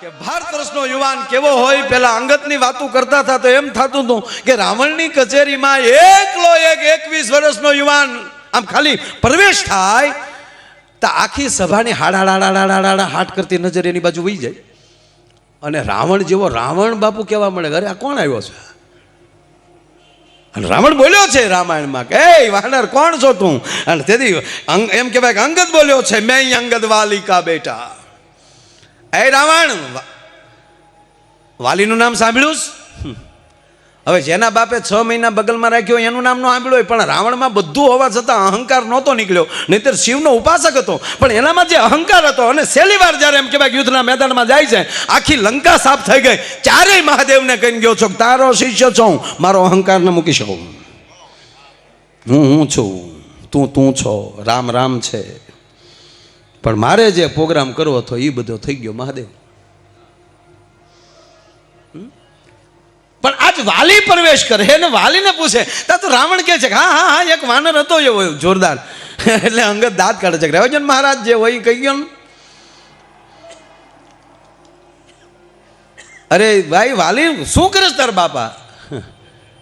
કે ભારત વર્ષનો યુવાન કેવો હોય, પેલા અંગતની વાતો કરતા હતા તો એમ થતું હતું કે રાવણની કચેરીમાં એકલો એક એકવીસ વર્ષનો યુવાન આમ ખાલી પ્રવેશ થાય, તો આખી સભાની હાડા હાડા હાડા હાડા હાટ કરતી નજર એની બાજુ વહી જાય. અને રાવણ જેવો રાવણ બાપુ કહેવા મળે અરે, આ કોણ આવ્યો છે? અને રાવણ બોલ્યો છે રામાયણમાં કે એ વાનર, કોણ છો તું? અને તેથી એમ કહેવાય કે અંગત બોલ્યો છે, મેં અંગત વાલિકા બેટા. એ રાવણ વાલીનું નામ સાંભળ્યું? હવે જેના બાપે છ મહિના બગલમાં રાખ્યો એનું નામ ન સાંભળ્યું હોય, પણ રાવણમાં બધું હોવા છતાં અહંકાર નહોતો નીકળ્યો. નહીતર શિવનો ઉપાસક હતો. પણ એનામાં જે અહંકાર હતો, અને છેલ્લી વાર જ્યારે એમ કહેવાય યુદ્ધના મેદાનમાં જાય છે, આખી લંકા સાફ થઈ ગઈ. ચારેય મહાદેવને કહીને ગયો છો તારો શિષ્ય છું, મારો અહંકારને મૂકી શકું. હું હું છું, તું તું છો, રામ રામ છે. પણ મારે જે પ્રોગ્રામ કરવો હતો એ બધો થઈ ગયો મહાદેવ? પણ આજ વાલી પ્રવેશ કરે અને વાલીને પૂછે ત્યાં તો રાવણ કહે છે? કે હા હા હા, એક વાનર હતો એવો જોરદાર. એટલે અંગત દાંત કાઢે છે. કે રહેવા દ્યો ને મહારાજ જે હોય કહી ગયો અરે, ભાઈ, વાલી શું કરે તાર બાપા?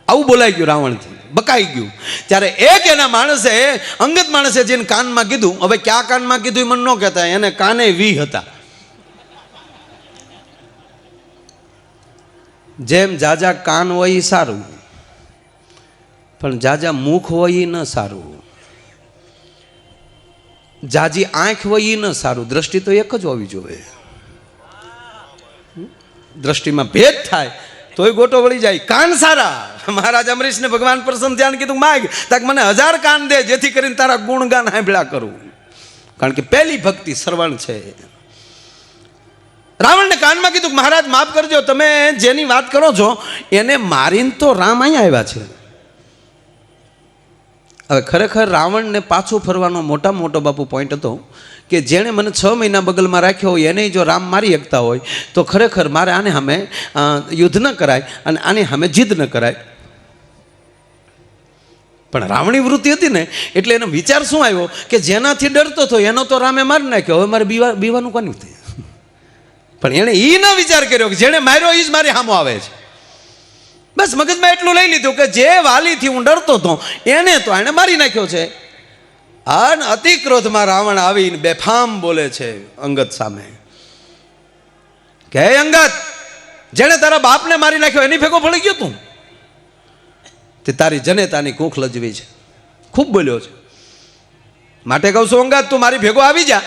આવું બોલાઈ ગયું રાવણથી, બકાઈ ગયું. ત્યારે એક એના માણસે, અંગત માણસે જેને કાનમાં કીધું, હવે ક્યાં કાનમાં કીધું મને ન કહેતા, એને કાને વી હતા. જેમ જાજા કાન હોય સારું, પણ જાજા મુખ હોય એ ન સારું. જાજી આંખ હોય ન સારું. દ્રષ્ટિ તો એક જ હોવી જોઈએ. દ્રષ્ટિમાં ભેદ થાય તોય ગોટો વળી જાય. કાન સારા. મહારાજ અમરીશને ભગવાન પ્રસન્ન ધ્યાન કીધું, માગ, તાક મને હજાર કાન દે, જેથી કરીને તારા ગુણગાન હાંભળા કરું. કારણ કે પહેલી ભક્તિ શ્રવણ છે. રાવણને કાનમાં કીધું મહારાજ, માફ કરજો, તમે જેની વાત કરો છો, એને મારીને તો રામ અહીંયા આવ્યા છે. હવે ખરેખર રાવણને પાછું ફરવાનો મોટા મોટો બાપુ પોઈન્ટ હતો કે જેણે મને છ મહિના બગલમાં રાખ્યો હોય, એને જો રામ મારી શકતા હોય, તો ખરેખર મારે આને સામે યુદ્ધ ન કરાય અને આની સામે જીદ ન કરાય. પણ રાવણી વૃત્તિ હતી ને, એટલે એનો વિચાર શું આવ્યો? કે જેનાથી ડરતો હતો, એનો તો રામે મારી નાખ્યો. હવે મારે બીવા, બીવાનું કોની પણ એણે એ ન વિચાર કર્યો કે જેણે માર્યો એ જ મારી સામો આવે છે. બસ મગજમાં એટલું લઈ લીધું કે જે વાલીથી હું ડરતો હતો, એને તો એણે મારી નાખ્યો છે. અન અતિ ક્રોધમાં રાવણ આવીને બેફામ બોલે છે અંગત સામે. કે અંગત, જેણે તારા બાપને મારી નાખ્યો એની ભેગો ફળી ગયો તું? તે તારી જનેતાની કુંખ લજવી છે. ખૂબ બોલ્યો છે. માટે કહું છું અંગત, તું મારી ભેગો આવી જા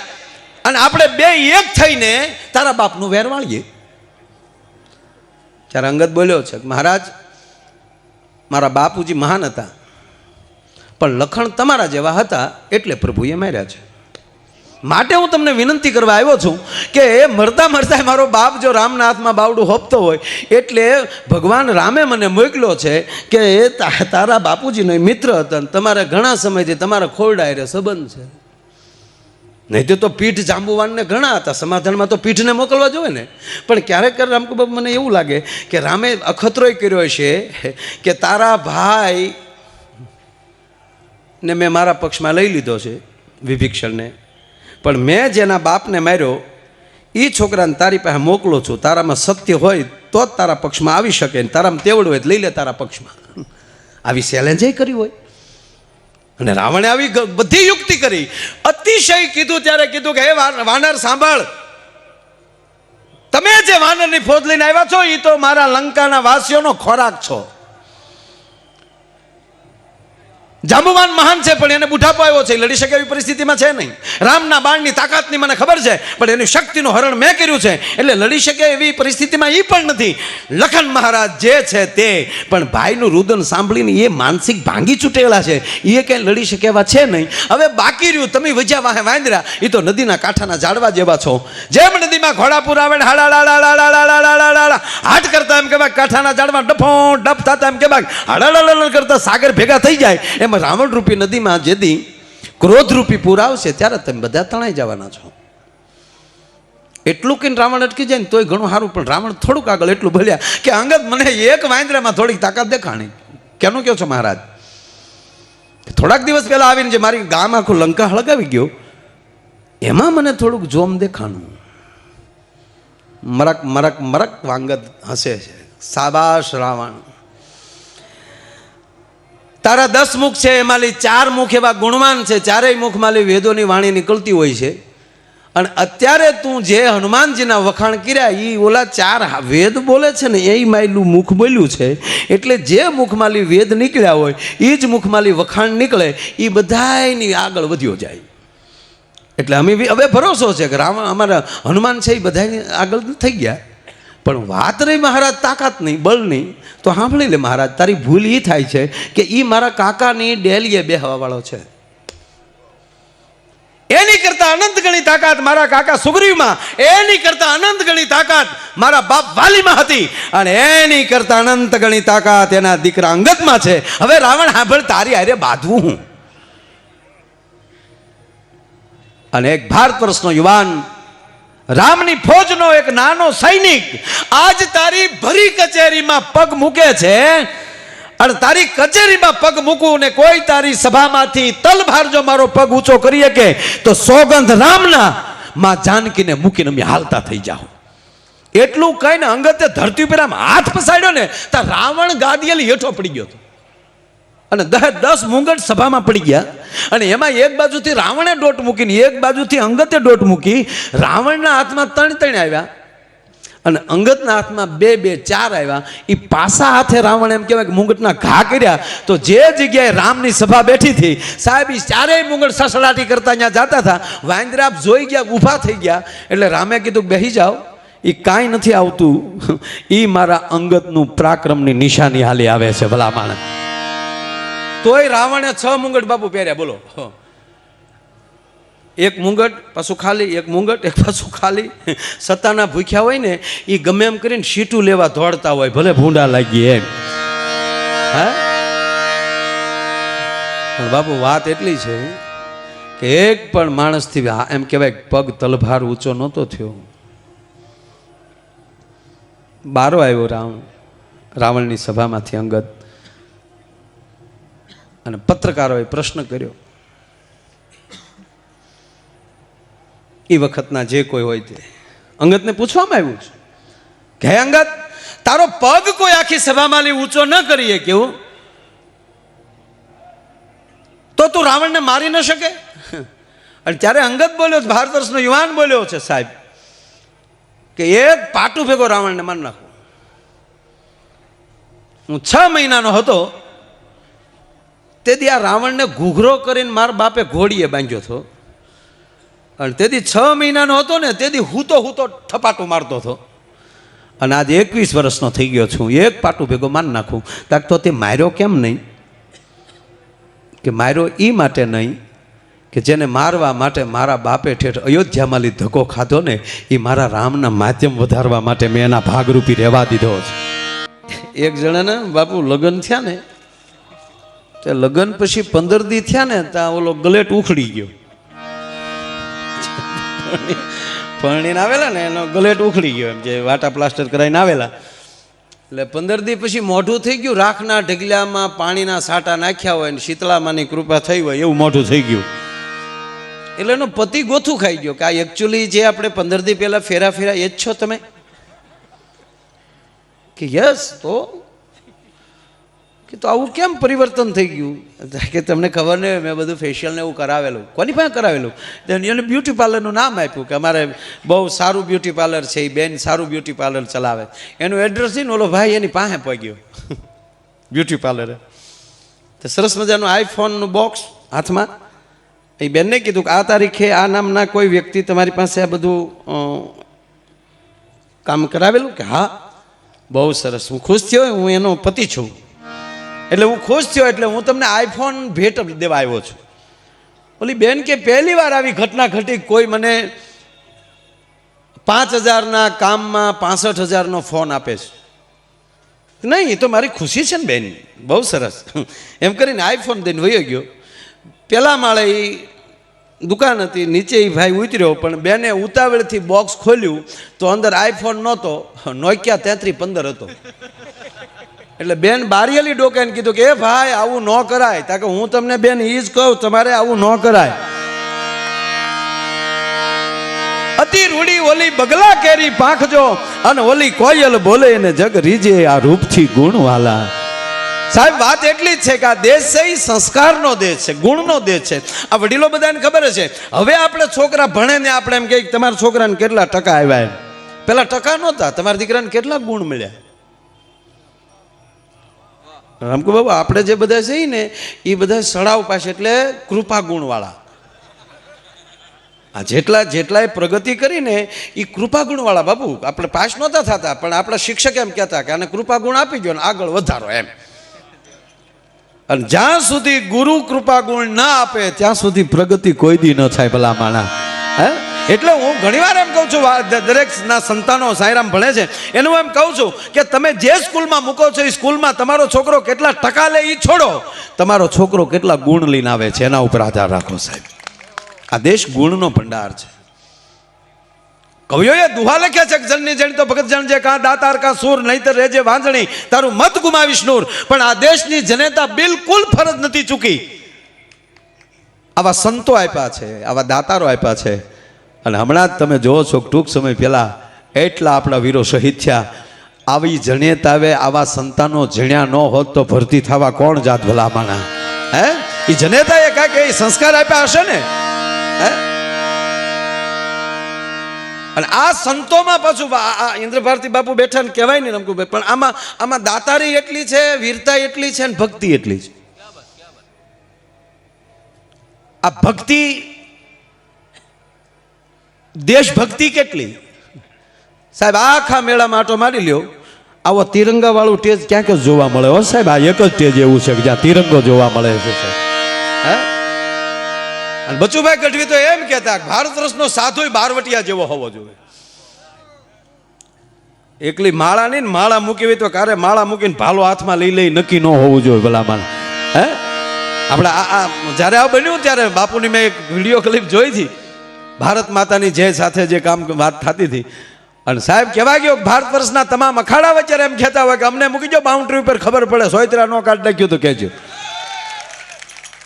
અને આપણે બે એક થઈને તારા બાપનું વેર વાળીએ ત્યારે અંગત બોલ્યો છે મહારાજ, મારા બાપુજી મહાન હતા, પણ લખણ તમારા જેવા હતા એટલે પ્રભુએ માર્યા છે. માટે હું તમને વિનંતી કરવા આવ્યો છું કે મરતા મરતા મારો બાપ જો રામના હાથમાં બાવડું હોપતો હોય, એટલે ભગવાન રામે મને મોકલ્યો છે કે એ તારા બાપુજીનો એ મિત્ર હતા તમારે ઘણા સમયથી તમારા ખોરડાયરે સંબંધ છે. નહીં તો પીઠ જાંબુવાનને ઘણા હતા. સમાધાનમાં તો પીઠને મોકલવા જોઈએ ને. પણ ક્યારેક ક્યારે રામકુ બાપુ મને એવું લાગે કે રામે અખતરોય કર્યો છે કે તારા ભાઈ ને મેં મારા પક્ષમાં લઈ લીધો છે વિભીક્ષણને. પણ મેં જેના બાપને માર્યો એ છોકરાને તારી પાસે મોકલું છું. તારામાં સત્ય હોય તો જ તારા પક્ષમાં આવી શકે ને. તારામાં તેવડ હોય લઈ લે તારા પક્ષમાં. આવી ચેલેન્જ કરી હોય. અને રાવણે આવી બધી યુક્તિ કરી. અતિશય કીધું ત્યારે કીધું કે, હે વાનર, સાંભળ. તમે જે વાનરની ફોજ લઈને આવ્યા છો એ તો મારા લંકાના વાસીઓનો ખોરાક છો. જાંબુવાન મહાન છે, પણ એને બુઢાપો આવ્યો છે. લડી શકે એવી પરિસ્થિતિમાં છે નહીં. રામના બાણની તાકાતની મને ખબર છે, પણ એની શક્તિનું હરણ મેં કર્યું છે. એટલે લડી શકે એવી પરિસ્થિતિમાં એ પણ નથી. લખન મહારાજ જે છે તે, પણ ભાઈનું રુદન સાંભળીને એ માનસિક ભાંગી ચૂંટેલા છે. એ ક્યાંય લડી શકે એવા છે નહીં. હવે બાકી રહ્યું, તમે વજ્યા વાહે વાંદરા એ તો નદીના કાંઠાના ઝાડવા જેવા છો. જેમ નદીમાં ઘોડાપુર આવે હાટ કરતા એમ કે કાંઠાના ઝાડમાં ડફો ડફ થતા એમ કે કરતા સાગર ભેગા થઈ જાય એમ રાવણ રૂપી નદીમાં જેદી ક્રોધ રૂપી પૂર આવશે, ત્યારે તમે બધા તણાઈ જવાના છો. એટલું કહીને રાવણ અટકી જાય ને તોય ઘણું સારું, પણ રાવણ થોડુંક આગળ એટલું ભલ્યા કે અંગત મને એક વાંદરામાં થોડીક તાકાત દેખાણી. કેનું કહો છો મહારાજ? થોડાક દિવસ પહેલા આવીને જે મારી ગામ આખું લંકા હળગાવી ગયો, એમાં મને થોડુંક જોમ દેખાણું. મરક મરક મરક વાંગત હસે છે સાબાશ રાવણ. તારા દસ મુખ છે એમાંથી ચાર મુખ એવા ગુણવાન છે, ચારેય મુખમાંલી વેદોની વાણી નીકળતી હોય છે. અને અત્યારે તું જે હનુમાનજીના વખાણ કર્યા એ ઓલા ચાર વેદ બોલે છે ને એ માયલું મુખ બોલ્યું છે. એટલે જે મુખમાંલી વેદ નીકળ્યા હોય એ જ મુખમાંલી વખાણ નીકળે એ બધાયની આગળ વધ્યો જાય. એટલે અમે હવે ભરોસો છે કે રામ, અમારા હનુમાન છે એ બધાની આગળ થઈ ગયા. પણ વાત રહી મહારાજ, તાકાત નહીં, બળ નહીં. તો સાંભળી લે મહારાજ, તારી ભૂલ એ થાય છે કે એ મારા કાકાની ડેલીએ બેહવાવાળો છે. એની કરતા અનંત ગણી તાકાત મારા કાકા સુગ્રીવમાં, એની કરતા અનંત ગણી તાકાત મારા બાપ વાલીમાં હતી. અને એની કરતા અનંત ગણી તાકાત એના દીકરા અંગતમાં છે. હવે રાવણ હાંભળ, તારી આરે બાંધવું હું. અને એક ભારત વર્ષનો યુવાન રામની ફોજનો એક નાનો સૈનિક આજ તારી ભરી કચેરીમાં પગ મૂકે છે. અને તારી કચેરીમાં પગ મૂકું ને કોઈ તારી સભામાંથી તલભાર જો મારો પગ ઊંચો કરી શકે, તો સોગંધ રામના માં જાનકીને મૂકીને અમે હાલતા થઈ જાઓ. એટલું કહીને અંગતે ધરતી ઉપર આમ હાથ પસાડ્યો ને, તો રાવણ ગાદીએલી હેઠો પડી ગયો હતો. અને દસ દસ મુંગટ સભામાં પડી ગયા. અને એમાં એક બાજુથી રાવણે દોટ મૂકીને, એક બાજુથી અંગતે દોટ મૂકી, રાવણના હાથમાં ત્રણ ત્રણ આવ્યા. અને અંગતના હાથમાં બે બે, ચાર આવ્યા. એ પાસા હાથે રાવણ એમ કહેવાય કે મુંગટના ઘા કર્યા. તો જે જગ્યાએ રામની સભા બેઠી હતી, સાહેબ એ ચારેય મુંગટ સસડાટી કરતા ત્યાં જતા હતા. વાંદરાપ જોઈ ગયા, ઊભા થઈ ગયા. એટલે રામે કીધું બેસી જાઓ. એ કાંઈ નથી આવતું. એ મારા અંગતનું પ્રાક્રમની નિશાની હાલી આવે છે, ભલા માણસ. તોય રાવણે છ મુંગટ બાપુ પહેર્યા, બોલો. એક મુંગટ પાછું ખાલી, એક મુંગટ એક પાછું ખાલી. સત્તાના ભૂખ્યા હોય ને એ ગમે એમ કરીને સીટું લેવા દોડતા હોય, ભલે ભૂંડા લાગી એમ. હા? પણ બાપુ, વાત એટલી છે કે એક પણ માણસથી એમ કહેવાય પગ તલભાર ઊંચો નહોતો થયો. બારો આવ્યો રાવણ રાવણની સભામાંથી અંગત. અને પત્રકારોએ પ્રશ્ન કર્યો. એ વખતના જે કોઈ હોય તે અંગતને પૂછવામાં આવ્યું છે. કે અંગત, તારો પગ કોઈ આખી સભામાં લઈ ઊંચો ન કરીએ કેવું તો તું રાવણને મારી ન શકે? અને ત્યારે અંગત બોલ્યો, ભારત વર્ષનો યુવાન બોલ્યો છે સાહેબ, કે એક પાટું ભેગો રાવણને મારી નાખું. હું છ મહિનાનો હતો તેથી આ રાવણને ઘૂઘરો કરીને મારા બાપે ઘોડીએ બાંધ્યો હતો. અને તેથી છ મહિનાનો હતો ને, તેથી હું તો હું તો મારતો હતો. અને આજે એકવીસ વર્ષનો થઈ ગયો છું, એક પાટું ભેગો માન નાખું. તાક તો તે માર્યો કેમ નહીં? કે માર્યો એ માટે નહીં કે જેને મારવા માટે મારા બાપે ઠેઠ અયોધ્યામાં લી ધક્કો ખાધો ને એ મારા રામના માધ્યમ વધારવા માટે મેં એના ભાગરૂપી રહેવા દીધો છે. એક જણાને બાપુ લગ્ન થયા ને તે લગ્ન પછી પંદર દી થયા ને ત્યાં ઓલો ગલેટ ઉખડી ગયો. પરણીને આવેલા ને, એનો ગલેટ ઉખડી ગયો એમ, જે વાટા પ્લાસ્ટર કરાવીને આવેલા. એટલે પંદર દી પછી મોઢું થઈ ગયું, રાખના ઢગલામાં પાણીના સાટા નાખ્યા હોય ને શીતળામાની કૃપા થઈ હોય, એવું મોઢું થઈ ગયું. એટલે એનો પતિ ગોથું ખાઈ ગયો કે આ એકચ્યુઅલી જે આપણે પંદર દી પહેલાં ફેરા ફેરા એ જ છો તમે? કે યસ તો કે તો આવું કેમ પરિવર્તન થઈ ગયું? કે તમને ખબર નહીં મેં બધું ફેશિયલ ને એવું કરાવેલું. કોની પાસે કરાવેલું? એને બ્યુટી પાર્લરનું નામ આપ્યું કે અમારે બહુ સારું બ્યુટી પાર્લર છે એ બેન સારું બ્યુટી પાર્લર ચલાવે. એનું એડ્રેસ ને, ઓલો ભાઈ એની પાસે પહોંચ્યો. બ્યુટી પાર્લરે તો સરસ મજાનું આઈફોનનું બોક્સ હાથમાં. એ બેનને કીધું કે આ તારીખે આ નામના કોઈ વ્યક્તિ તમારી પાસે આ બધું કામ કરાવેલું? કે હા. બહુ સરસ. હું ખુશ થયો, હું એનો પતિ છું. એટલે હું ખુશ થયો, એટલે હું તમને આઈફોન ભેટ દેવા આવ્યો છું. ઓલી બેન કે, પહેલી વાર આવી ઘટના ઘટી, કોઈ મને પાંચ હજારના કામમાં પાસઠ હજારનો ફોન આપે છે. નહીં, એ તો મારી ખુશી છે ને બેન, બહુ સરસ. એમ કરીને આઈફોન દઈને વયો ગયો. પહેલાં માળે એ દુકાન હતી, નીચે એ ભાઈ ઉતર્યો, પણ બેને ઉતાવળથી બોક્સ ખોલ્યું, તો અંદર આઈફોન નહોતો નોકિયા તેત્રી પંદર હતો. એટલે બેન બારીયલી ડોકાઈને કીધું કે, એ ભાઈ, આવું ન કરાય. તા કે, હું તમને બેન એ જ કહું, તમારે આવું ન કરાય. અતિ રૂડી ઓલી બગલા કેરી પાંખજો અને ઓલી કોયલ બોલે ને, જગ રીજે આ રૂપથી ગુણવાલા. સાહેબ, વાત એટલી જ છે કે આ દેશ છે એ સંસ્કારનો દેશ છે, ગુણનો દેશ છે. આ વડીલો બધાને ખબર છે હવે આપણે છોકરા ભણે ને આપણે એમ કે, તમારા છોકરાને કેટલા ટકા આવ્યા એમ? પેલા ટકા નહોતા, તમારા દીકરાને કેટલા ગુણ મળ્યા? રામકુ બાબુ, આપણે જે બધા છે ને, એ બધા સળાવ પાસે, એટલે કૃપા ગુણવાળા. આ જેટલા જેટલાએ પ્રગતિ કરીને એ કૃપા ગુણવાળા બાબુ આપણે પાસ નહોતા થતા, પણ આપણા શિક્ષક એમ કહેતા કે આને કૃપા ગુણ આપી દો ને આગળ વધારો એમ. અને જ્યાં સુધી ગુરુ કૃપા ગુણ ના આપે, ત્યાં સુધી પ્રગતિ કોઈ દી ન થાય ભલા માણા હે? એટલે હું ઘણીવાર એમ કહું છું દરેકના સંતાનો સાયરામ ભણે છે. એનું એમ કહું છું કે તમે જે સ્કૂલમાં મૂકો છો, એ સ્કૂલમાં તમારો છોકરો કેટલા ટકા લે એ છોડો. તમારો છોકરો કેટલા ગુણ લઈને આવે છે, એના ઉપર આધાર રાખો, સાહેબ. આ દેશ ગુણનો ભંડાર છે. કવિઓએ દુહા લખ્યા છે જણની જણી તો ભગત જણજે કાં દાતાર, કાં સૂર, નહીતર રેજે વાંજણી તારું મત ગુમાવીશ નૂર. પણ આ દેશની જનતા બિલકુલ ફરજ નથી ચૂકી. આવા સંતો આપ્યા છે, આવા દાતારો આપ્યા છે. અને હમણાં જ તમે જોવો છો ટૂંક સમય પહેલાં એટલા આપણા વીરો શહીદ થયા. આવી જણેત આવે સંતાનો જણ્યા ન હોત તો ભરતી થવા કોણ જાત ભલામાના હે? એ જનેતાએ કાંઈક એ સંસ્કાર આપ્યા હશે ને? હે? અને આ સંતોમાં પાછું આ આ ઇન્દ્ર ભારતી બાપુ બેઠા ને કહેવાય ને રમકુભાઈ, પણ આમાં આમાં દાતારી એટલી છે, વીરતા એટલી છે અને ભક્તિ એટલી છે. આ ભક્તિ દેશભક્તિ કેટલી? સાહેબ, આખા મેળામાં આટો મારી લ્યો. આવો તિરંગા વાળું ટેજ ક્યાંક જ જોવા મળે હો સાહેબ. આ એક જ ટેજ એવું છે કે જ્યાં તિરંગો જોવા મળે છે હે? અને બચુભાઈ ગઢવી તો એમ કહેતા ભારત રસનો સાધુય બારવટિયા જેવો હોવો જોઈએ. એકલી માળા નહીં ને માળા મૂકી હોય તો કારે માળા મૂકીને ભાલો હાથમાં લઈ લઈ નક્કી ન હોવું જોઈએ ભલામાં હે? આપણે આ જ્યારે આ બન્યું ત્યારે બાપુની મેં એક વીડિયો ક્લિપ જોઈ હતી. ભારત માતાની જય સાથે જે કામ વાત થતી હતી. અને સાહેબ કહેવા ગયો ભારત વર્ષના તમામ અખાડા વચ્ચે એમ કહેતા હોય કે અમને મૂકી જો બાઉન્ડ્રી ઉપર ખબર પડે, સોયત્રા નો કાઢ નાખ્યું તો કહેજો.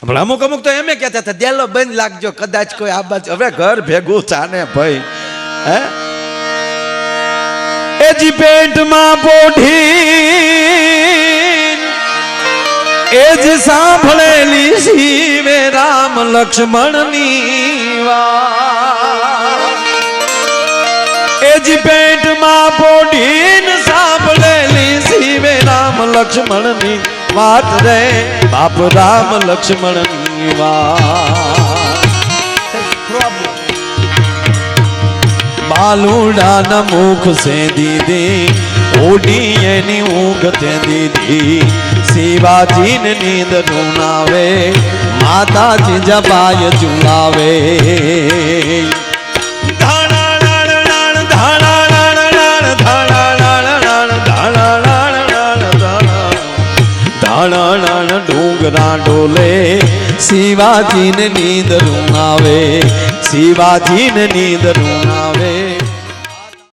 પણ અમુક અમુક તો એમ કહેતા હતા, દેલો બંધ લાગજો, કદાચ કોઈ આ બાજુ હવે ઘર ભેગું ચાને ભાઈ. હે? એજી પેટમાં પોઢી એ જ સાંભળેલી શિવે રામ લક્ષ્મણની વાત. જ પેટમાં પોઢીન સાંભળેલી શિવે રામ લક્ષ્મણની વાત રે. બાપ રામ લક્ષ્મણની વાત. બાલુડાના મુખ સે દીદી ઓડી એની ઊંઘ તે દીદી. શિવાજીને નીંદ રૂનાવે માતાજી જબાય ચુલાવે. ડુંગરા ડોલે. શિવાજીને નીંદ આવે. શિવાજીને નીંદ રૂનાવે